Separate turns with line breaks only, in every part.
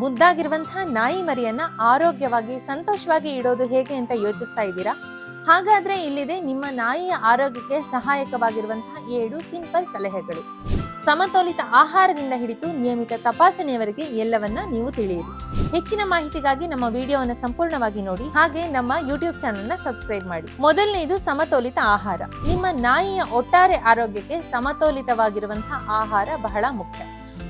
ಮುದ್ದಾಗಿರುವಂತಹ ನಾಯಿ ಮರಿಯನ್ನ ಆರೋಗ್ಯವಾಗಿ, ಸಂತೋಷವಾಗಿ ಇಡೋದು ಹೇಗೆ ಅಂತ ಯೋಚಿಸ್ತಾ ಇದ್ದೀರಾ? ಹಾಗಾದ್ರೆ ಇಲ್ಲಿದೆ ನಿಮ್ಮ ನಾಯಿಯ ಆರೋಗ್ಯಕ್ಕೆ ಸಹಾಯಕವಾಗಿರುವಂತಹ ಏಳು ಸಿಂಪಲ್ ಸಲಹೆಗಳು. ಸಮತೋಲಿತ ಆಹಾರದಿಂದ ಹಿಡಿದು ನಿಯಮಿತ ತಪಾಸಣೆಯವರೆಗೆ ಎಲ್ಲವನ್ನ ನೀವು ತಿಳಿಯಿರಿ. ಹೆಚ್ಚಿನ ಮಾಹಿತಿಗಾಗಿ ನಮ್ಮ ವಿಡಿಯೋವನ್ನು ಸಂಪೂರ್ಣವಾಗಿ ನೋಡಿ, ಹಾಗೆ ನಮ್ಮ ಯೂಟ್ಯೂಬ್ ಚಾನೆಲ್ನ ಸಬ್ಸ್ಕ್ರೈಬ್ ಮಾಡಿ. ಮೊದಲನೇದು ಸಮತೋಲಿತ ಆಹಾರ. ನಿಮ್ಮ ನಾಯಿಯ ಒಟ್ಟಾರೆ ಆರೋಗ್ಯಕ್ಕೆ ಸಮತೋಲಿತವಾಗಿರುವಂತಹ ಆಹಾರ ಬಹಳ ಮುಖ್ಯ.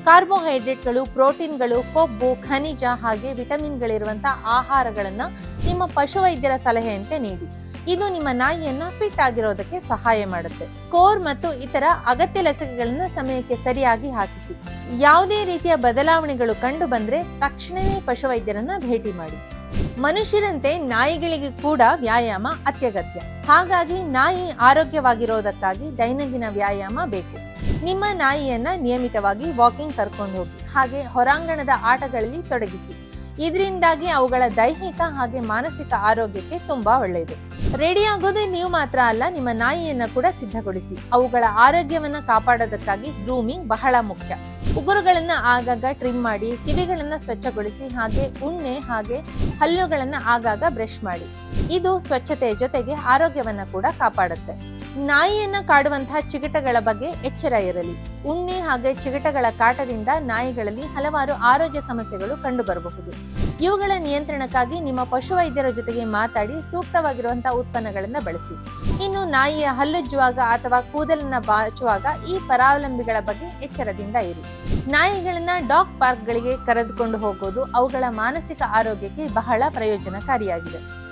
ಕಾರ್ಬೋಹೈಡ್ರೇಟ್ಗಳು ಪ್ರೋಟೀನ್ಗಳು ಕೊಬ್ಬು ಖನಿಜ ಹಾಗೆ ವಿಟಮಿನ್ಗಳಿರುವಂತಹ ಆಹಾರಗಳನ್ನು ನಿಮ್ಮ ಪಶುವೈದ್ಯರ ಸಲಹೆಯಂತೆ ನೀಡಿ. ಇದು ನಿಮ್ಮ ನಾಯಿಯನ್ನ ಫಿಟ್ ಆಗಿರೋದಕ್ಕೆ ಸಹಾಯ ಮಾಡುತ್ತೆ. ಕೋರ್ ಮತ್ತು ಇತರ ಅಗತ್ಯ ಲಸಿಕೆಗಳನ್ನ ಸಮಯಕ್ಕೆ ಸರಿಯಾಗಿ ಹಾಕಿಸಿ. ಯಾವುದೇ ರೀತಿಯ ಬದಲಾವಣೆಗಳು ಕಂಡು ಬಂದ್ರೆ ತಕ್ಷಣವೇ ಪಶುವೈದ್ಯರನ್ನ ಭೇಟಿ ಮಾಡಿ. ಮನುಷ್ಯರಂತೆ ನಾಯಿಗಳಿಗೆ ಕೂಡ ವ್ಯಾಯಾಮ ಅತ್ಯಗತ್ಯ. ಹಾಗಾಗಿ ನಾಯಿ ಆರೋಗ್ಯವಾಗಿರೋದಕ್ಕಾಗಿ ದೈನಂದಿನ ವ್ಯಾಯಾಮ ಬೇಕು. ನಿಮ್ಮ ನಾಯಿಯನ್ನ ನಿಯಮಿತವಾಗಿ ವಾಕಿಂಗ್ ಕರ್ಕೊಂಡು ಹೋಗಿ. ಹಾಗೆ ಹೊರಾಂಗಣದ ಆಟಗಳಲ್ಲಿ ತೊಡಗಿಸಿ. ಇದರಿಂದಾಗಿ ಅವುಗಳ ದೈಹಿಕ ಹಾಗೆ ಮಾನಸಿಕ ಆರೋಗ್ಯಕ್ಕೆ ತುಂಬಾ ಒಳ್ಳೆಯದು. ರೆಡಿ ಆಗೋದು ನೀವು ಮಾತ್ರ ಅಲ್ಲ, ನಿಮ್ಮ ನಾಯಿಯನ್ನ ಕೂಡ ಸಿದ್ಧಗೊಳಿಸಿ. ಅವುಗಳ ಆರೋಗ್ಯವನ್ನ ಕಾಪಾಡೋದಕ್ಕಾಗಿ ಗ್ರೂಮಿಂಗ್ ಬಹಳ ಮುಖ್ಯ. ಉಗುರುಗಳನ್ನ ಆಗಾಗ ಟ್ರಿಮ್ ಮಾಡಿ, ಕಿವಿಗಳನ್ನ ಸ್ವಚ್ಛಗೊಳಿಸಿ, ಹಾಗೆ ಉಣ್ಣೆ, ಹಾಗೆ ಹಲ್ಲುಗಳನ್ನ ಆಗಾಗ ಬ್ರಷ್ ಮಾಡಿ. ಇದು ಸ್ವಚ್ಛತೆಯ ಜೊತೆಗೆ ಆರೋಗ್ಯವನ್ನ ಕೂಡ ಕಾಪಾಡುತ್ತೆ. ನಾಯಿಯನ್ನ ಕಾಡುವಂತಹ ಚಿಗಟಗಳ ಬಗ್ಗೆ ಎಚ್ಚರ ಇರಲಿ. ಉಣ್ಣೆ ಹಾಗೆ ಚಿಗಟಗಳ ಕಾಟದಿಂದ ನಾಯಿಗಳಲ್ಲಿ ಹಲವಾರು ಆರೋಗ್ಯ ಸಮಸ್ಯೆಗಳು ಕಂಡುಬರಬಹುದು. ಇವುಗಳ ನಿಯಂತ್ರಣಕ್ಕಾಗಿ ನಿಮ್ಮ ಪಶುವೈದ್ಯರ ಜೊತೆಗೆ ಮಾತಾಡಿ ಸೂಕ್ತವಾಗಿರುವಂತಹ ಉತ್ಪನ್ನಗಳನ್ನು ಬಳಸಿ. ಇನ್ನು ನಾಯಿಯ ಹಲ್ಲುಜ್ಜುವಾಗ ಅಥವಾ ಕೂದಲನ್ನ ಬಾಚುವಾಗ ಈ ಪರಾವಲಂಬಿಗಳ ಬಗ್ಗೆ ಎಚ್ಚರದಿಂದ ಇರಿ. ನಾಯಿಗಳನ್ನ ಡಾಗ್ ಪಾರ್ಕ್ಗಳಿಗೆ ಕರೆದುಕೊಂಡು ಹೋಗೋದು ಅವುಗಳ ಮಾನಸಿಕ ಆರೋಗ್ಯಕ್ಕೆ ಬಹಳ ಪ್ರಯೋಜನಕಾರಿಯಾಗಿದೆ.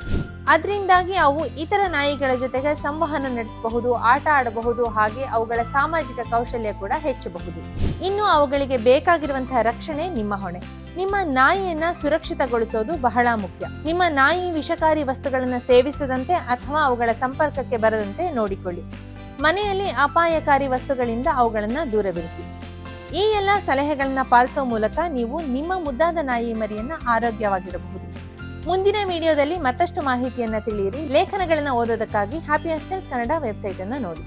ಅದರಿಂದಾಗಿ ಅವು ಇತರ ನಾಯಿಗಳ ಜೊತೆಗೆ ಸಂವಹನ ನಡೆಸಬಹುದು, ಆಟ ಆಡಬಹುದು, ಹಾಗೆ ಅವುಗಳ ಸಾಮಾಜಿಕ ಕೌಶಲ್ಯ ಕೂಡ ಹೆಚ್ಚಬಹುದು. ಇನ್ನು ಅವುಗಳಿಗೆ ಬೇಕಾಗಿರುವಂತಹ ರಕ್ಷಣೆ ನಿಮ್ಮ ಹೊಣೆ. ನಿಮ್ಮ ನಾಯಿಯನ್ನ ಸುರಕ್ಷಿತಗೊಳಿಸೋದು ಬಹಳ ಮುಖ್ಯ. ನಿಮ್ಮ ನಾಯಿ ವಿಷಕಾರಿ ವಸ್ತುಗಳನ್ನು ಸೇವಿಸದಂತೆ ಅಥವಾ ಅವುಗಳ ಸಂಪರ್ಕಕ್ಕೆ ಬರದಂತೆ ನೋಡಿಕೊಳ್ಳಿ. ಮನೆಯಲ್ಲಿ ಅಪಾಯಕಾರಿ ವಸ್ತುಗಳಿಂದ ಅವುಗಳನ್ನು ದೂರವಿರಿಸಿ. ಈ ಎಲ್ಲ ಸಲಹೆಗಳನ್ನ ಪಾಲಿಸೋ ಮೂಲಕ ನೀವು ನಿಮ್ಮ ಮುದ್ದಾದ ನಾಯಿ ಮರಿಯನ್ನ ಆರೋಗ್ಯವಾಗಿರಬಹುದು. ಮುಂದಿನ ವಿಡಿಯೋದಲ್ಲಿ ಮತ್ತಷ್ಟು ಮಾಹಿತಿಯನ್ನ ತಿಳಿಯಿರಿ. ಲೇಖನಗಳನ್ನು ಓದೋದಕ್ಕಾಗಿ ಹ್ಯಾಪಿ ಹಾಸ್ಟೆಲ್ ಕನ್ನಡ ವೆಬ್ಸೈಟ್ ಅನ್ನು ನೋಡಿ.